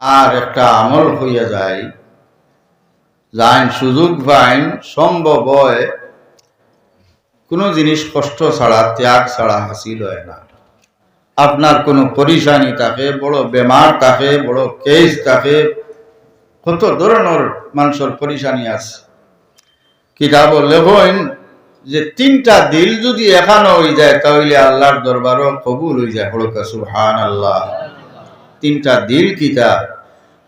আর একটা আমল হইয়া যায়। যাইন সুযোগ পাইন, সম্ভব হয়, কোনো জিনিস কষ্ট ছাড়া, ত্যাগ ছাড়া হাসিল হয় না। আপনার কোনো পরিশানি থাকে, বড় বেমার থাকে, বড় কেস থাকে, কত ধরনের মানুষের পরিশানি আছে। কিতাব লেখইন যে তিনটা দিল যদি এখানো হয়ে যায়, তাহলে আল্লাহর দরবারও কবুল হয়ে যায়। হড়কা সুবহান আল্লাহ তিনটা দিল কিতাব।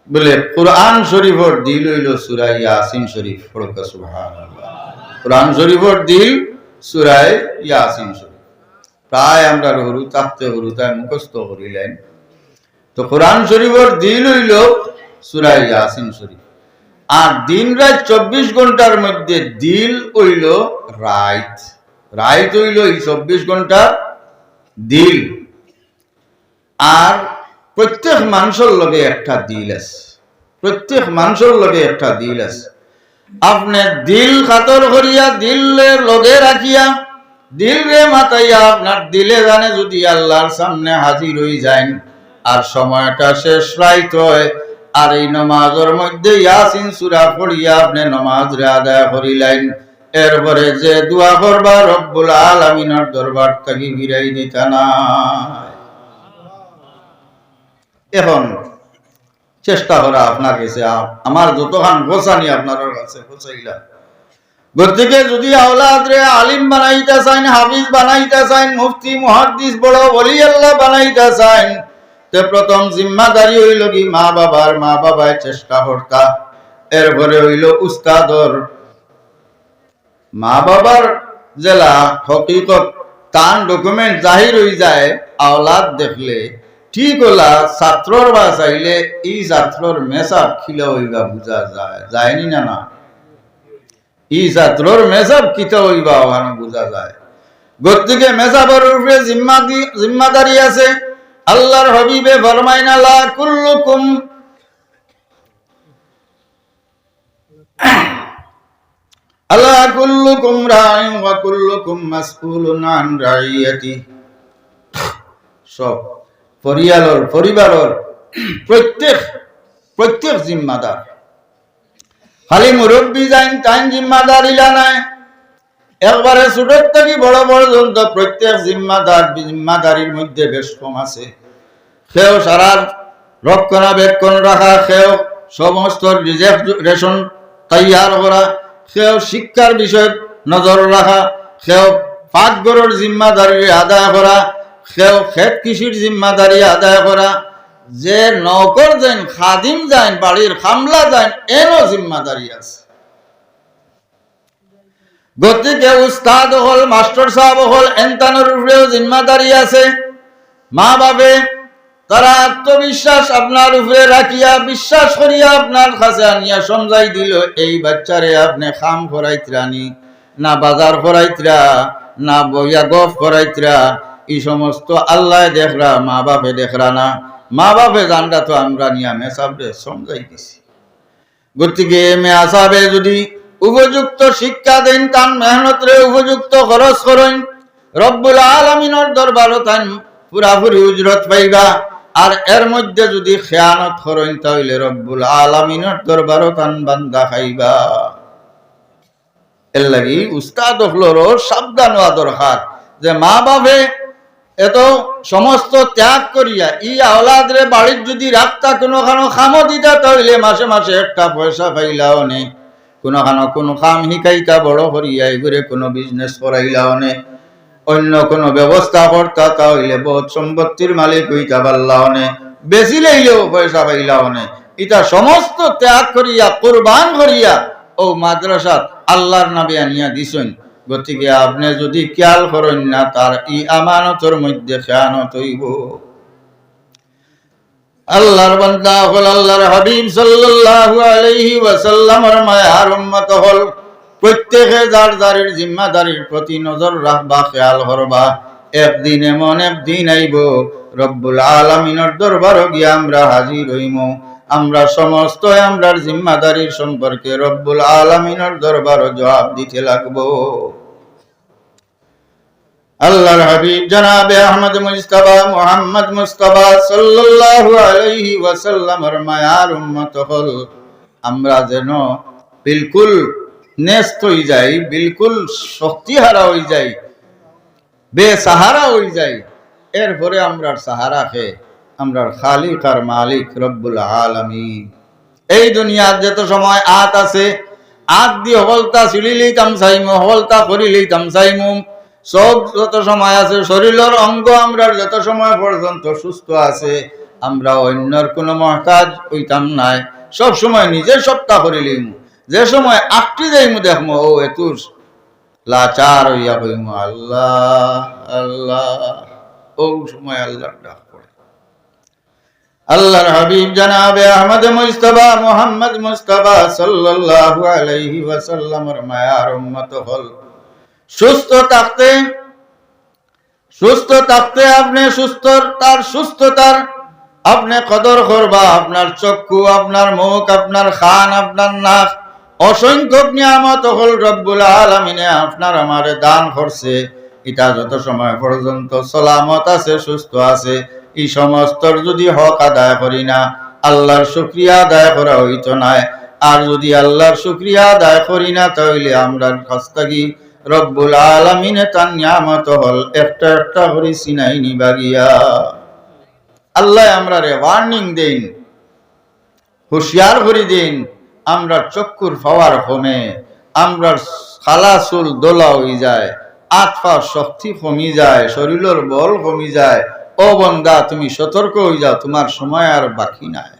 বলে, কোরআন শরীফর দিল হইল সুরাই ইয়াসিন শরীফ। সুবহান আল্লাহ কোরআন শরীফর দিল সুরাই ইয়াসিন শরীফ। প্রায় আমরা হরু তাপতে হরু তাই মুখস্থ করিলেন। তো কোরআন শরীফর দিল হইল সুরাই ইয়াসিন শরীফ। আর দিন রাত চব্বিশ ঘণ্টার মধ্যে দিল হইল রাইত রাইত হইল এই চব্বিশ ঘণ্টার দিল। আর প্রত্যেক মানুষের লগে একটা দিল আছে। প্রত্যেক মানুষের লগে একটা দিল আছে। আপনি দিল খাতর করিয়া দিলের লগে রাখিয়া, দিল রে মাতাইয়া আপনার দিলে জানে যদি আল্লাহর সামনে হাজির হয়ে যান আর সময়টা শেষ রাইত হয়, আর এই নমাজের মধ্যে ইয়াসিন সুরা পড়িয়া আপনি নমাজ রে আদায় করিলেন। এরপরে যে দোয়া করবা রব্বুল আলামিনের দরবার থেকে বিরাই দিতা না এখন চেষ্টা করা আপনার কাছে আমার যতখান গোছানি আপনার কাছে গতিকে যদি আওলাদরে আলিম বানাইতে চাইন, হাফিজ বানাইতে চাইন, মুফতি, মুহাদ্দিস, বড় বলি আল্লাহ বানাইতে চাইন, তে প্রথম জিম্মাদারি হইল কি মা বাবার, মা বাবায় চেষ্টা করতা। এরপরে হইল উস্তাদর। মা বাবার জেলা হকিকত, তান ডকুমেন্ট জাহির হয়ে যায়, আওলাদ দেখলে ঠিক হলা, ছাত্রর বা চাইলে এই ছাত্রর মেসাব খিলা হইবা বুঝা যায়, যায়নি না না? ই ছাত্রর মেসাব কিতা হইবা ওখানে বোঝা যায়। গতিকে মেসাবর উপরে জিম্মাদি জিম্মাদারি আছে। আল্লাহর হবিবে ফরমাইনা লা কুল্লুকুম। আল্লাহ কুল্লুকুম রাইন ওয়া কুল্লুকুম মাসউলুন আন রাইয়াতি সব। পরিয়ালর পরিবারর প্রত্যেক প্রত্যেক জিম্মাদার। খালি মুরব্বী যাইন তাইন জিম্মাদার ইলা নাই। একবারে ছোট থেকে বড় পর্যন্ত প্রত্যেক জিম্মাদার জিম্মাদারির মধ্যে বেশ কম আছে। সেও সারা রক্ষণাবেক্ষণ রাখা, সেও সমস্ত রেশন তৈয়ার করা, সেও শিক্ষার বিষয়ে নজর রাখা, সেও পাকঘরের জিম্মাদারি আদায় করা সেও কৃষির জিম্মাদারি আদায় করা। যে নকর যাইন, খাদিম যাইন, বাড়ির খামলা যাইন জিম্মাদারি আছে। গতিকে উস্তাদ হল, মাস্টার সাহেব হল, এনতানোর উপরেও জিম্মাদারি আছে। মা বাবে তারা আত্মবিশ্বাস আপনার উপরে রাখিয়া, বিশ্বাস করিয়া আপনার কাছে আনিয়া সমঝাই দিল, এই বাচ্চারে আপনি খাম করাইত্রানি না বাজার করাইত্রা না বইয়া গফ করাইত্রা এই সমস্ত আল্লাহ দেখরা, মা বাপে দেখরা না। মা বাপে জানটা তো আমরা নিয়া মেসাবরে সমঝাই দিছি গতিকে মে আসাবে যদি উপযুক্ত শিক্ষা দেন তান মেহনতরে উপযুক্ত খরচ করেন, রব্বুল আলমিনের দরবার তান পুরাপুরি উজরত পাইবা। আর এর মধ্যে যদি খেয়ানত করেন তাহলে রব্বুল আলমিনের দরবার তান বান্দা খাইবা। এর লাগি উস্তাদ হলোরও সাবধান হওয়া দরকার যে মা বাপে এত সমস্ত ত্যাগ করিয়া, ই আওলাদরে বাড়ির যদি রাস্তা কোনো খানো খামো দিতা, তাহলে মাসে মাসে একটা পয়সা পাইলাও নেই কোনো খানো কোনো কাম শিকাইতা বড় করিয়া এগুলো কোনো বিজনেস করাইলাও নেই অন্য কোনো ব্যবস্থা করতা তাহলে বহুত সম্পত্তির মালিক হইতা পারলাও নে। বেশি লইলেও পয়সা পাইলাও নে। ইটা সমস্ত ত্যাগ করিয়া, কোরবান করিয়া, ও মাদ্রাসাত আল্লাহর নামে আনিয়া দিছেন। গতিকে আপনি যদি খেয়াল করেন না, তার ই আমানতর মধ্যে খেয়ানত হইব। আল্লাহর বান্দা হল আল্লাহর হাবিব সাল্লাল্লাহু আলাইহি ওয়াসাল্লামের মায়ার উম্মত হল প্রত্যেকে যার যারের জিম্মাদারির প্রতি নজর রাখবা, খেয়াল করবা। একদিন এমন একদিন আইব, রব্বুল আলামিনের দরবার গিয়া আমরা হাজির হইম। আমরা সমস্ত আমরার জিম্মাদারির সম্পর্কে রব্বুল আলামিনের দরবার জবাব দিতে লাগবো। আল্লাহর হাবিব জনাবে আহমদ মুস্তাফা মুহাম্মদ মুস্তাফা সাল্লাল্লাহু আলাইহি ওয়াসাল্লামের মায়ার উম্মত হল। আমরা যেন বিলকুল নেস্ত হয়ে যাই, বিলকুল শক্তিহারা হয়ে যাই, বেসাহারা হয়ে যাই, এরপরে আমরার সাহারা খে আমরার খালিক আর মালিক রব্বুল আলামিন। এই দুনিয়ার যত সময় আত আছে, আত দিয়ে হলতা সিলিলেই তামসাইমু, হলতা করিলেই তামসাইমু। সব যত সময় আছে, শরীরের অঙ্গ আমরা যত সময় পর্যন্ত সুস্থ আছে, আমরা অন্যর কোনো মহতাজ হইতাম নাই। সব সময় নিজে সত্তা করিলিম যে সময় আটটি যাইমু দেখমু, ও এতুর লাচার হইয়া হইমু আল্লাহ আল্লাহ, ও সময় আল্লাহর ডাক পড়ে। আল্লাহর হাবিব জানাবে আহমদ মুস্তাফা মোহাম্মদ মুস্তাফা সাল্লাল্লাহু আলাইহি ওয়াসাল্লামের মায়ার উম্মত হল। সুস্থ থাকতে সুস্থ থাকতে আপনি সুস্থ তার সুস্থতার আপনি কদর করবা। আপনার চক্ষু, আপনার মুখ, আপনার খান, আপনার নাক, অসংখ্য নিয়ামত হল রব্বুল আলমিনে আপনার দান করছে। এটা যত সময় পর্যন্ত সলামত আছে, সুস্থ আছে, এই সমস্ত যদি হক আদায় করি না, আল্লাহর শুক্রিয়া আদায় করা হইতো নাই আর যদি আল্লাহর শুক্রিয়া আদায় করি না, তাহলে আমরা রব্বুল আলমিনে তার নিয়ামত হল, একটা একটা করে সিনাই নিবাগিয়া। আল্লাহ আমরা রে ওয়ার্নিং দেন, হুঁশিয়ার করে দিন, আমরা চক্ষুর পাওয়ার কমে আমরা খালাসুল দোলা হয়ে যায় আত্মার শক্তি কমি যায়, শরীরের বল কমি যায়, ও বন্দা, তুমি সতর্ক হয়ে যাও, তোমার সময় আর বাকি নাই।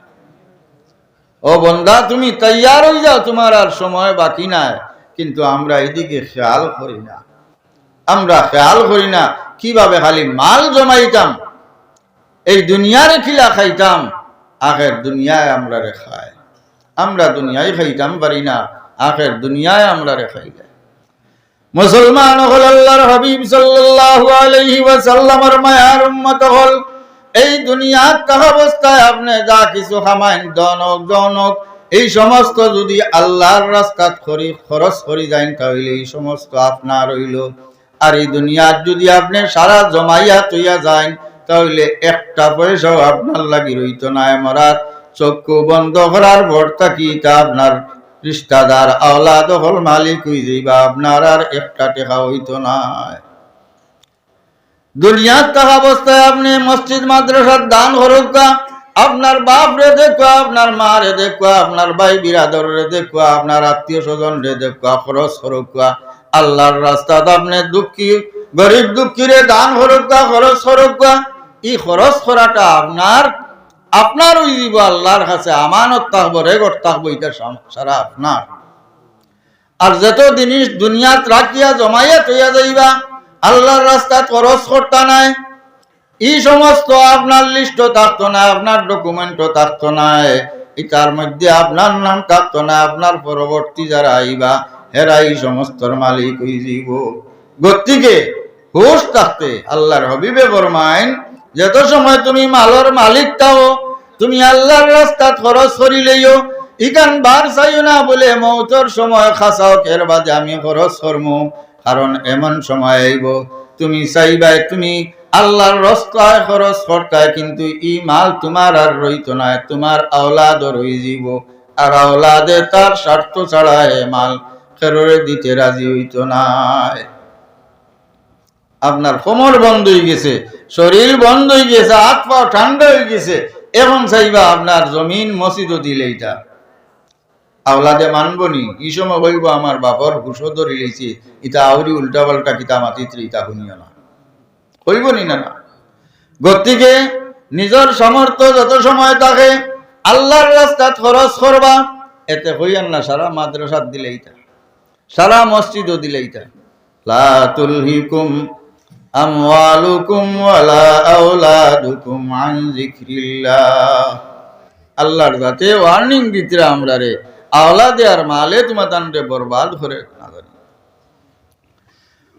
ও বন্দা, তুমি তৈয়ার হয়ে যাও, তোমার আর সময় বাকি নাই। কিন্তু আমরা এদিকে খেয়াল করি না। আমরা খেয়াল করি না কীভাবে খালি মাল জমাইতাম, এই দুনিয়ার খিলা খাইতাম, আখের দুনিয়ায় আমরা রে খাই। আমরা দুনিয়ায় খাইতাম পারি না, আখের দুনিয়ায় আমরা রে খাই যাই মুসলমান হল আল্লাহর হাবিব সাল্লাল্লাহু আলাইহি ওয়াসাল্লামের মায়ার উম্মত হল, এই দুনিয়ার অবস্থায় আপনি যা কিছু খামাইন দনক জনক এই সমস্ত যদি আল্লাহর রাস্তাত করি খরচ করি যাইন, তাহলে এই সমস্ত আপনার হইল। আর এই দুনিয়ার যদি আপনি সারা জমাইয়া তৈয়া যান তাহলে একটা পয়সাও আপনার লাগি রইত না মরার। চক্ষু বন্ধ করার ভর্তা কি, তা আপনার রিস্তাদার, আওলাদ, হল মালিক হই যাইবা আপনার আর একটা টেকা হইত না। দুনিয়ার থাকা অবস্থায় আপনি মসজিদ, মাদ্রাসার দান হরকা আপনার বাপ রে দেখো, আপনার মা রে দেখো, আপনার ভাই বিরাদর রে দেখো, আপনার আত্মীয় স্বজন রে দেখো খরচ হরকা আল্লাহর রাস্তাত আপনি দুঃখী, গরিব দুঃখী রে, দান হরকা খরচ হরকা এই খরচ করাটা আপনার আপনার ওই দিব আল্লাহর কাছে, আমানত থাকব রেগট থাকব, এটা সারা আপনার। আর যত জিনিস দুনিয়াত রাখিয়া, জমাইয়া তৈয়া যাইবা, আল্লাহর রাস্তায় খরচ করতা নাই। এই সমস্ত আপনার লিস্ট থাকতো না, আপনার ডকুমেন্টও থাকতো না। এটার মধ্যে আপনার নাম থাকতো না, আপনার পরবর্তী যারা আইবা, হেরা এই সমস্তর মালিক হই যাইব। গতিকে হুশ থাকতে আল্লাহর হবিবে বরমাইন যত সময় তুমি মালর মালিক তাও তুমি আল্লাহর রাস্তা খরচ করিলেও ইকান বার চাইও না বলে মৌতর সময় খাসাও কের বাদে আমি খরচ করমু, কারণ এমন সময় আইব। তুমি চাইবাই, তুমি আল্লাহর রাস্তায় খরচ করতায় কিন্তু ই মাল তোমার আর রইত না তোমার আওলাদ রই যাব আর আওলাদে তার স্বার্থ ছাড়া এ মাল ফেররে দিতে রাজি হইত নাই। আপনার কোমর বন্ধ হয়ে গেছে, শরীর বন্ধ হয়ে গেছে, হাত পা ঠান্ডা হয়ে গেছে, এখন চাইবা আপনার জমিন মসজিদও দিলে এটা আওলাদে মানবনি এই সময় হইব আমার বাপর ঘুষো ধরে ইটা আউরি উল্টা পাল্টা কিতা মাতিত্রে ইটা শুনিও না। হইব নি না গতিকে নিজের সামর্থ্য যত সময় থাকে আল্লাহর রাস্তাত খরচ করবা এতে হইয়ান না সারা মাদ্রাসাত দিলে ইটা সারা মসজিদও দিলে ইটা লা তুলহিকুম আমওয়ালুকুম ওয়ালা আওলাদুকুম আন যিকরিল্লাহ আল্লাহর যাতে ওয়ার্নিং দিতে আমরা রে আওলাদে আর মালে তোমার তানরে বরবাদ করে না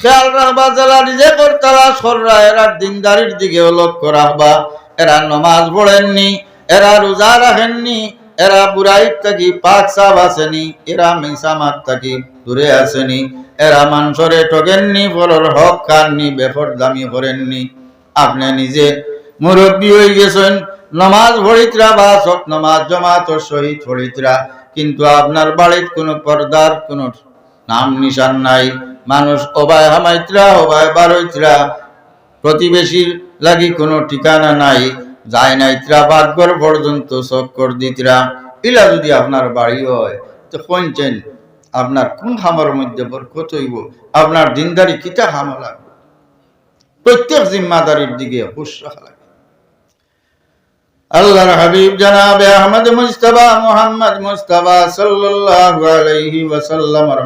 খেয়াল রাখবা, যারা নিজে করতারা সররা এরার দিনদারির দিকে লক্ষ্য রাখবা। এরা নমাজ পড়েননি, এরা রোজা রাখেননি, এরা বুড়াইত থাকি, পাক সাপ আসেনি, এরা মিসামাত থাকি দূরে আসেনি, এরা মানুষরে ঠকেননি, ফলর হক খাননি, বেফর দামি করেননি। আপনি নিজে মুরব্বী হয়ে গেছেন, নমাজ ভরিতরা বা সব নমাজ জমাত শহীদ ভরিতরা কিন্তু আপনার বাড়ির কোনো পর্দার কোনো নাম নিশান নাই। মানুষ অবায় হামাইতরা, অবায় বারৈতরা প্রতিবেশীর লাগি কোনো ঠিকানা নাই, যায় নাইতরা বাদগর পর্যন্ত চক্কর দিতরা। ইলা যদি আপনার বাড়ি হয়, তো কইছেন আপনার কোন খামার মধ্যে বরকত হইব? আপনার দিনদারি কিতা খামা লাগবে? প্রত্যেক জিম্মাদারির দিকে হুশ রাখা আল্লাহর হাবিব জানাবে, আহমদ মুস্তাফা মুহাম্মদ মুস্তাফা সাল্লাল্লাহু আলাইহি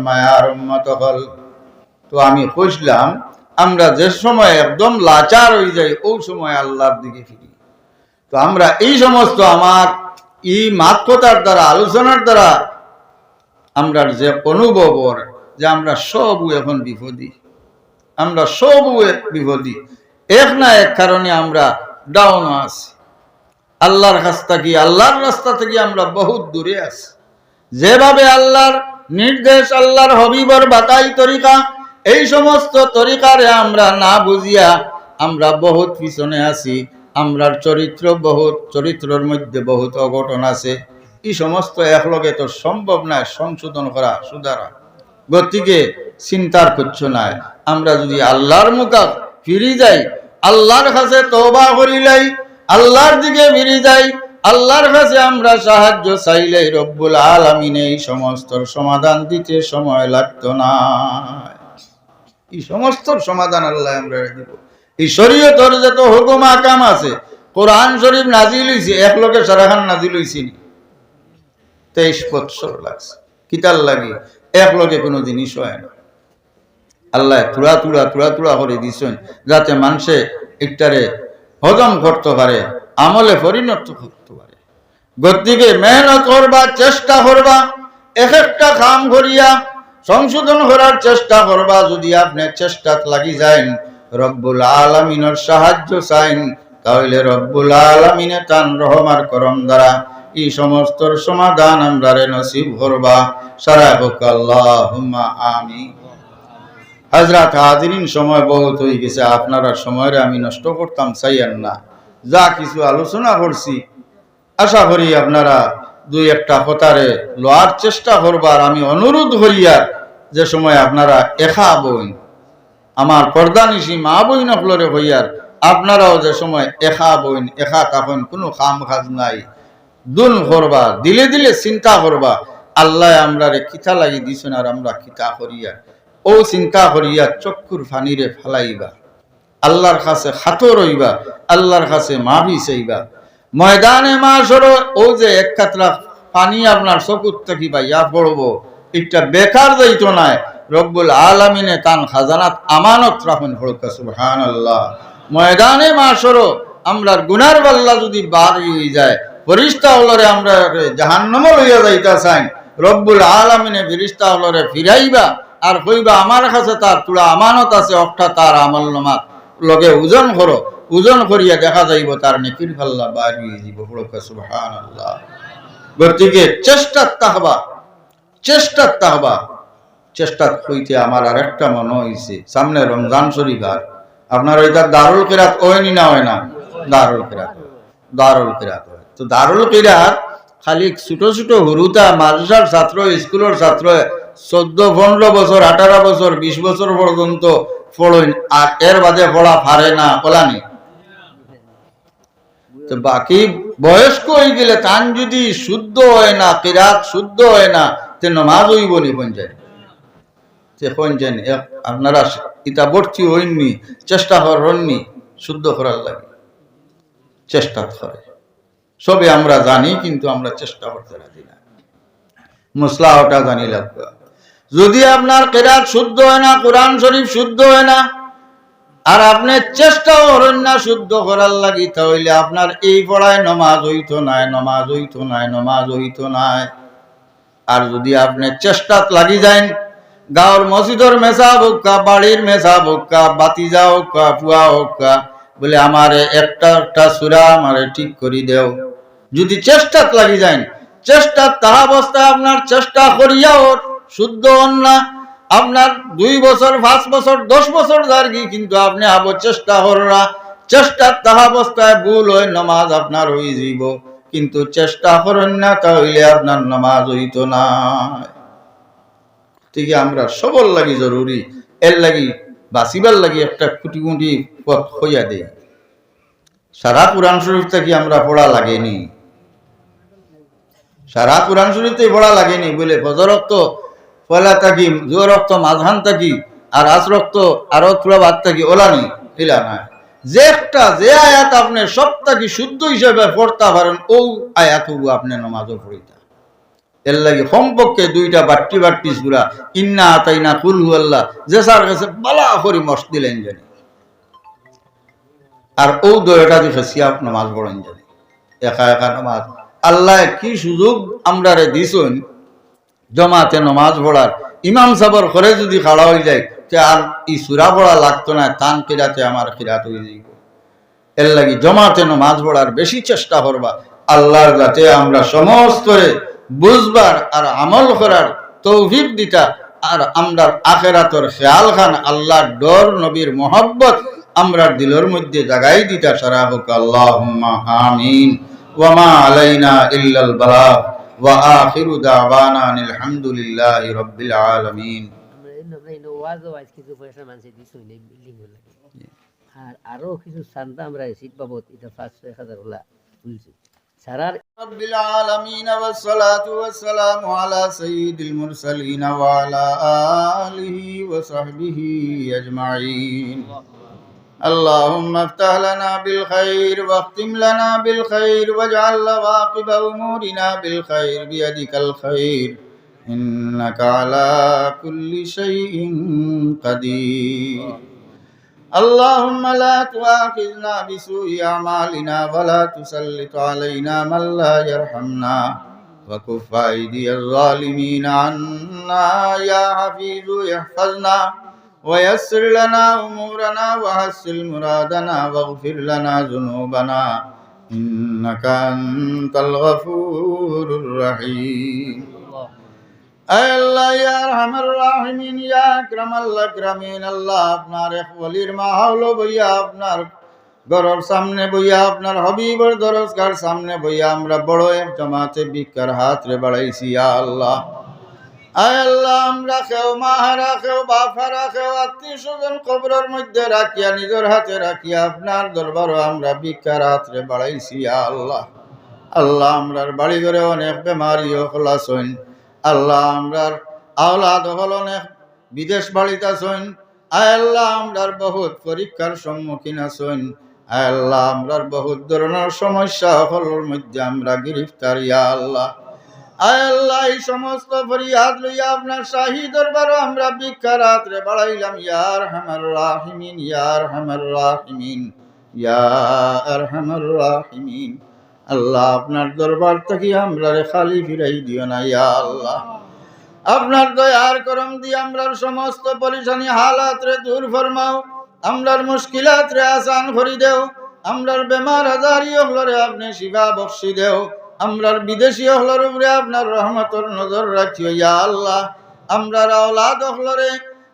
মায়ার উম্মত হল। তো আমি কইছিলাম, আমরা যে সময় একদম লাচার হয়ে যাই, ওই সময় আল্লাহর দিকে ফিরি। তো আমরা এই সমস্ত আমার এই মাতকতার দ্বারা, আলোচনার দ্বারা আমরা যে অনুভব যে আমরা সব এখন বিপদী। আমরা সব বিপদী। এক না এক কারণে আমরা ডাউন আছি। আল্লাহর কাছ থেকে, আল্লাহর রাস্তা থেকে আমরা বহুত দূরে আছি। যেভাবে আল্লাহর নির্দেশ, আল্লাহর হবিবর বাতাই তরিকা এই সমস্ত তরিকারে আমরা না বুঝিয়া আমরা বহুত পিছনে আছি, আমরার চরিত্র বহুত, চরিত্রের মধ্যে বহুত অঘটন আছে। এই সমস্ত একলগে তো সম্ভব নয় সংশোধন করা, সুধারা। গতিকে চিন্তার করছ না আমরা যদি আল্লাহর মুখা ফিরি যাই, আল্লাহর কাছে তওবা করিলাই আল্লাহর দিকে ফিরি যাই, আল্লাহর কাছে আমরা সাহায্য চাইলেই রব্বুল আলামিন এই সমস্ত সমাধান দিতে সময় লাগতো না। এই সমস্ত সমাধান আল্লাহ আমরা দিব। এই শরীয়তর যত হুকুম আকাম আছে, কোরআন শরীফ নাজিল হইছে, এক লোকে সারাখান নাজিল হইছে তেইশ বৎসর লাগছে। কিতার লাগে, এক লগে কোনো জিনিস হয় না। আল্লাহ তুড়া তুড়া তুড়া তুড়া করে দিছেন, যাতে মানুষে একটারে হজম করতে পারে, আমলে পরিণত করতে পারে। গতিকে মেহনত করবা, চেষ্টা করবা, এক একটা কাম করিয়া সংশোধন করার চেষ্টা করবা যদি আপনি চেষ্টাত লাগি যান রব্বুল আলমিনের সাহায্য চাইন। তাহলে রব্বুল আলমিনে তান রহমার করম দ্বারা এই সমস্ত সমাধান আমরা নসিব করবা। সারা হোক আমি হাজরাত হাজিরিন সময় বহুত হয়ে গেছে, আপনারা সময়ের আমি নষ্ট করতাম, চাইয়েন না। যা কিছু আলোচনা করছি, আশা করি আপনারা দুই একটা কথারে লওয়ার চেষ্টা করবার আমি অনুরোধ হইয়া যে সময় আপনারা একা বই আমার পর্দানিশি মা বই নকলরে হইয়ার আপনারাও যে সময় একা বইন একা তখন কোনো কাম কাজ নাই। দুন করবা, দিলে দিলে চিন্তা করবা, আল্লাহ আমরা রে কিতা লাগি দিছেন আর আমরা কিতা করিয়া, ও চিন্তা করিয়া চক্ষুর ফানিরে ফালাইবা। আল্লাহর কাছে খাতো রইবা আল্লাহর কাছে মাভি চাইবা। ময়দানে মাসর ও যে এক কাতরা পানি আপনার চকুর থাকি ইয়া পড়ব। এটা বেকার যাইত নাই রব্বুল আলমিনে তান খাজানাত আমানত রাখুন সুবহান আল্লাহ ময়দানে মাসর আমরার গুনার বাল্লা যদি বার হয়ে যায় ফরিস্তা হলরে আমরা জাহান্নম লইয়া যাইতা চাই রব্বুল আলমিনে ফিরিস্তা হলরে ফিরাইবা, আর কইবা আমার কাছে তার তুলা আমানত আছে অক্ষা তার আমল নমাত লগে ওজন করো। ওজন করিয়া দেখা যাইব, তার নেকির ফাল্লা বাড়ি যাব হড়কা সুবহান আল্লাহ গতিকে চেষ্টা তাহবা চেষ্টা তাহবা। চেষ্টা হইতে আমার আর একটা মনে হয়েছে সামনে রমজান শরীফ আর। আপনার ওইটা দারুল কেরাত ওয়নি না হয় না? দারুল কেরাত দারুল কেরাত তো দারুল কেরাত খালি ছোট ছোট হুরুতা মাদ্রাসার ছাত্র, স্কুলের ছাত্র, চোদ্দ, পনেরো বছর, আঠারো বছর, বিশ বছর পর্যন্ত পড়েন আর এর বাদে পড়া পারে না পলানি তো বাকি বয়স্ক হয়ে গেলে তান যদি শুদ্ধ হয় না, কিরাত শুদ্ধ হয় না, তে নমাজ হইব নি পঞ্চায়েত পঞ্চায়েত আপনারা ইটা ভর্তি হইননি, চেষ্টা করেননি, শুদ্ধ করার লাগে। চেষ্টা করে। সবে আমরা জানি, কিন্তু আমরা চেষ্টা করতে রাজি না। মশলা ওটা জানি লাগবে। যদি আপনার কেরাত শুদ্ধ হয় না, কোরআন শরীফ শুদ্ধ হয় না আর আপনি চেষ্টাও করেন না শুদ্ধ করার লাগি, তাহলে আপনার এই পড়ায় নমাজ হইতো নাই, নমাজ হইতো নাই, নমাজ হইতো নাই। আর যদি আপনি চেষ্টাত লাগি যান গাঁৱৰ মসজিদর মেসা হোক্কা বাড়ির মেসা হোক্কা বাতিজা হোক্কা ফুয়া হোক্কা বলে আমারে একটা একটা সুরা আমারে ঠিক করি দেও। যদি চেষ্টাত লাগি যান, চেষ্টা তাহা অবস্থায় আপনার চেষ্টা করিয়াও শুদ্ধ না আপনার দুই বছর, পাঁচ বছর, দশ বছর যারগি কিন্তু আপনি আবো চেষ্টা কররা চেষ্টা তাহা অবস্থায় ভুল হয়, নমাজ আপনার হয়ে যাইব। কিন্তু চেষ্টা করেন না, তাহলে আপনার নমাজ হইতো না। ঠিক আমরা সবল লাগি জরুরি। এর লাগি বাঁচিবার লাগি একটা কুটি কুটি পথ হইয়া দেয় সারা কোরআন শরীফ থেকে আমরা পড়া লাগেনি। সারা কোরআন শরীফতে পড়া লাগেনি, বলে ফজর রক্ত পয়লা থাকি জোর রক্ত, মাঝহান থাকি আর আজ রক্ত, আরও তুলা বাদ থাকি ওলানি হিলা না যে একটা, যে আয়াত আপনি সব থাকি শুদ্ধ হিসেবে পড়তে পারেন, ও আয়াত আপনি নমাজও পড়িতা। এর লাগে কমপক্ষে দুইটা বাট্টি বাট্টি সুরা ইন্না আতাইনা কুল আল্লাহ যে সার কাছে বালা করি মস দিলেন জানি। আর ও দয়টা দেখে সিয়াপ নামাজ পড়েন জানি। একা একা নামাজ। আল্লাহ কি সুযোগ আমরা রে দিছুন জমাতে নমাজ পড়ার। ইমাম সাবর করে যদি খাড়া হয়ে যায়, তে আর ই সুরা পড়া লাগতো না, তান কিরাতে আমার কিরাত হয়ে যাইব। এর লাগি জমাতে নমাজ পড়ার বেশি চেষ্টা করবা। আল্লাহর যাতে আমরা সমস্ত বুঝবার আর আমল করার তৌফিক দিতা, আর আমরার আখেরাতর খেয়াল খান, আল্লাহর ডর নবীর মোহব্বত আমরার দিলের মধ্যে জাগাই দিতা, সারা হোক আল্লাহ আমিন। ওয়ামা আলাইনা ইল্লাল বালাগ ওয়া আখিরু দাওয়ানা আলহামদুলিল্লাহি রাব্বিল আলামিন আমরা এই নব্বই এই ওয়াজও আজ কিছু পয়সা মানুষে দিছো এই বিল্ডিং গুলো আর আরো কিছু চান্দা আমরা সিট বাবদ এটা পাঁচশো এক হাজার ওলা তুলছি সারার رب العالمين والصلاة والسلام على سيد المرسلين وعلى آله وصحبه أجمعين اللهم افتح لنا بالخير واختم لنا بالخير واجعل عواقب أمورنا بالخير بيدك الخير إنك على كل شيء قدير اللهم لا تؤاخذنا بسوء أعمالنا ولا تسلط علينا من لا يرحمنا وكف أيدي الظالمين عنا يا حفيظ احفظنا ويسر لنا أمورنا وحسن مرادنا واغفر لنا ذنوبنا إنك أنت الغفور الرحيم আয় আল্লাহ ইয়া রহমান রাহিমিন ইয়া আকরামাল আকরামিন আল্লাহ আপনার এক ওলির মাহল বইয়া আপনার ঘরের সামনে বইয়া আপনার হবিবর দরজগার সামনে বইয়া আমরা বড় এক জমাতে বিকার হাত রে বাড়াইছি ইয়া আল্লাহ আয় আল্লাহ, আমরা খেও মাহারা খেও বাফারা আত্মীয় স্বজন কবরের মধ্যে রাখিয়া, নিজের হাতে রাখিয়া আপনার দরবারও আমরা বিকার হাত রে বাড়াইছি আল্লাহ। আল্লাহ, আমরার বাড়ি ঘরে অনেক বেমারিও খোলাসইন আল্লাহ, আমরার আওলাদ হল অনেক বিদেশ বাড়িতে আসইন আল্লাহ, আমরার বহুত পরীক্ষার সম্মুখীন আসইন আল্লাহ, আমরার বহুত ধরনের সমস্যা হলোর মধ্যে আমরা গ্রেফতার, ইয়া আল্লাহ। আল্লাহ, এই সমস্ত ফরিয়াদ লইয়া আপনার শাহী দরবারও আমরা ভিক্ষা রাত্রে বাড়াইলাম। ইয়ার হামার রাহিমিন ইয়ার হামার রাহিমিন ইয়ার হামার রাহিমিন। আল্লাহ, আপনার দরবার থেকে আমরা রে খালি ফিরাই দিও না, ইয়া আল্লাহ। আপনার দয়ার করম দিয়ে আমরার সমস্ত পরিশানি হালাত রে দূর ফরমাও, আমরার মুশকিলাত রে আসান করি দেও আমরার বেমার আজারি হলরে আপনি শিবা বক্সি দেও। আমরার বিদেশি হলর উপরে আপনার রহমতর নজর রাখিও ইয়া আল্লাহ। আমরার আওলাদ হলরে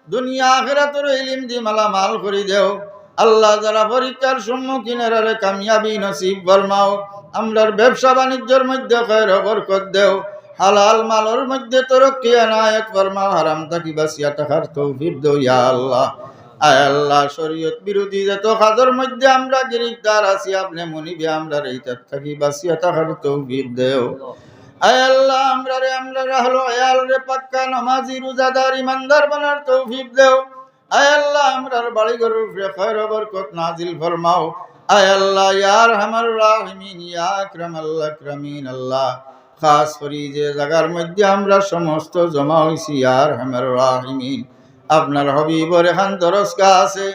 দুনিয়া আখেরাতর ইলিম দি মালামাল করি দেও। আল্লাহ যারা পরীক্ষার সম্মুখীন এরারে কামিয়াবি নসিব ফরমাও। আমরার ব্যবসা বাণিজ্যের মধ্যে খয়ের বরকত দেও। হালাল মালর মধ্যে তরক্কি আনায়ত ফরমাও। হারাম থাকি বাসিয়া টাকার তৌফিক দেও ইয়া আল্লাহ। আল্লাহ শরীয়ত বিরোধী যত কাজের মধ্যে আমরা গ্রেফতার আছি, আপনি মনিবে আমরা এইটার থাকি বাসিয়া টাকার তৌফিক দেও। আল্লাহ, আমরা রে, আমরা হলো আয়াল রে, পাক্কা নামাজি, রোজাদার, ইমানদার বানার তৌফিক দেও। আল্লাহ, আমরার বাড়ি ঘরের উপরে খয়র বরকত নাজিল ফরমাও। আল্লাহ ইয়ার হামার রাহিমিন, ইয়া আকরাম আল্লাহ আকরামিন, আল্লাহ। খাস করি যে জায়গার মধ্যে আমরা সমস্ত জমা হইছি আর হেমের রাহিমিন। আপনার হবিবর এখান দরস্কা আছে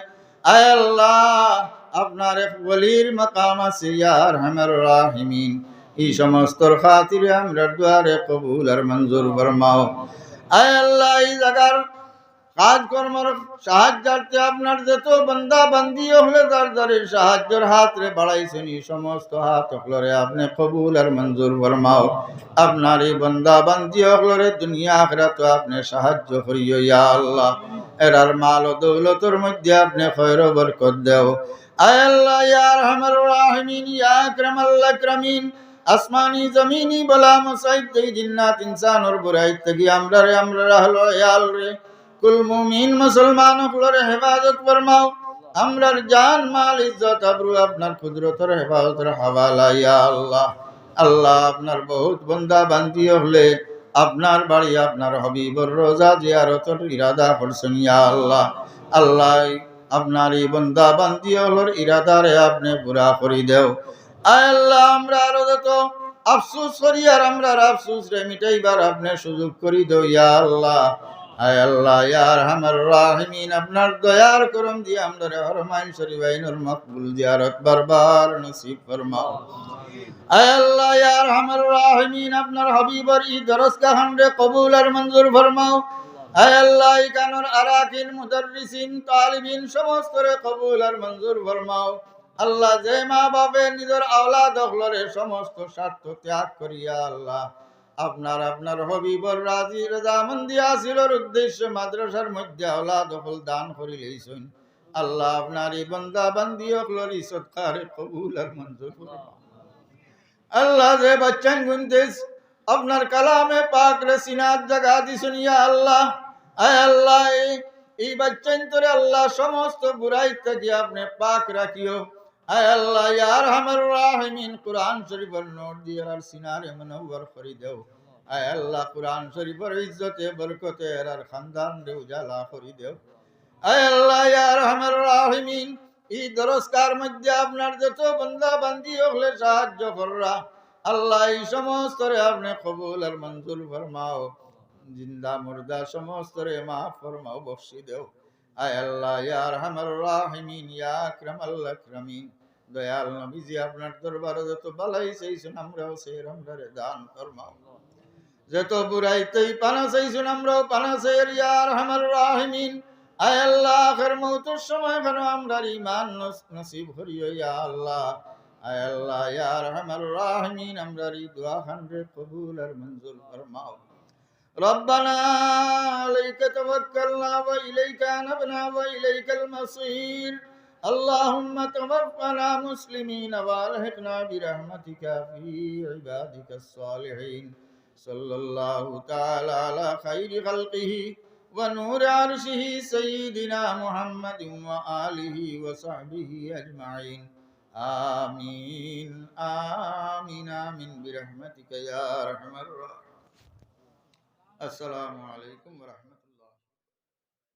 আয় আল্লাহ, আপনার এক বলির মাকাম আছে ইয়ার হামের রাহিমিন। এই সমস্ত খাতিরে আমরা দুয়ারে কবুল আর মঞ্জুর ফরমাও। আয় এই জায়গার কাজ কর্মর সাহায্যার্থে আপনার যত বন্দা বান্দি হলে তার দ্বারে সাহায্যের হাত রে বাড়াইছেন সমস্ত হাত হকলরে আপনি কবুল আর মঞ্জুর ফরমাও। আপনার এই বন্দা বান্দি হকলরে দুনিয়া আখরাত আপনি সাহায্য করিও, ইয়া আল্লাহ। এরার মাল ও দৌলতর মধ্যে আপনি খৈর বরকত দেও। আয় আল্লাহ, ইয়া রহমার রাহিমিন, ইয়া আকরামাল আকরামিন। আসমানি জমিনি বলা মুসাইব দেই জিন্নাত ইনসানর বুরাই থেকে আমরা রে, আমরা হলো ইয়াল রে। কুল মুমিন মুসলমান হেফাজত ফরমাও। আমরার জান মাল ইজ্জত, আবরু আপনার কুদরতর হেফাজতের হাওয়ালা, ইয়া আল্লাহ। আল্লাহ আপনার বহুত বন্দা বান্দি হলে, আপনার বাড়ি, আপনার হবিবর রোজা জিয়ারতর ইরাদা করছেন, ইয়া আল্লাহ। আল্লাহ, আপনার এই বন্দা বান্দি হলর ইরাদারে আপনি পুরা করি দেও। আল্লাহ, আমরা আরও আফসুস করি আর আমরা আফসুস রে মিটাইবার আপনি সুযোগ করি দেও, ইয়া আল্লাহ। আল্লাহ কবুল আল্লাহ কবুল আল্লাহ, যে মা বাপে নিজের আওলাদ হলরে সমস্ত স্বার্থ ত্যাগ করিয়া আল্লাহ। আপনার আপনার হবিবর রাজি রাজামন্দি আসিলর উদ্দেশ্য মাদ্রাসার মধ্যে হল দান করিলেইছেন আল্লাহ আপনার এই বন্দা বান্দি হকলর সৎকারে কবুল আর মঞ্জুর আল্লাহ যে বাচ্চান গুনতেস আপনার কালামে পাক রে সিনাত জাগা দিছেন, ইয়া আল্লাহ। আয় আল্লাহ, এই- বাচ্চান তোরে আল্লাহ সমস্ত বুরাই থেকে আপনি পাক রাখিও দেও। আপনার যত বন্দা বান্দি হলে সাহায্য কররা। আল্লাহ, এই সমস্ত রে আপনি কবুল আর মঞ্জুর ফরমাও। জিন্দা, মুর্দা সমস্ত রে মাফ ফরমাও বখশি দেও। আয় আল্লাহ হামার রাহিমিন, ইয়া দয়াল নবীজি, আপনার দরবারে যত বালাই চাইছেন, আমরাও সেই রমজারে দান ফরমাও যত বুড়াইতেই পানা চাইছেন, আমরাও পানা চাই ইয়ার হামার রাহিমিন। আয় আল্লাহ, আখের মৌতের সময় কেন আমরা ইমান নস- নসিব করিও ইয়া আল্লাহ। আল্লাহ, ইয়া রাহিমিন আমরা এই দোয়া খান রে কবুল আর মঞ্জুর ফরমাও। ربنا عليك توكلنا وإليك أنبنا وإليك المصير. اللهم توفنا مسلمين وألحقنا برحمتك في عبادك الصالحين. صلى الله تعالى على خير خلقه ونور عرشه سيدنا محمد وآله وصحبه أجمعين. آمين. آمين. آمين. برحمتك يا أرحم الراحمين. السلام عليكم ورحمة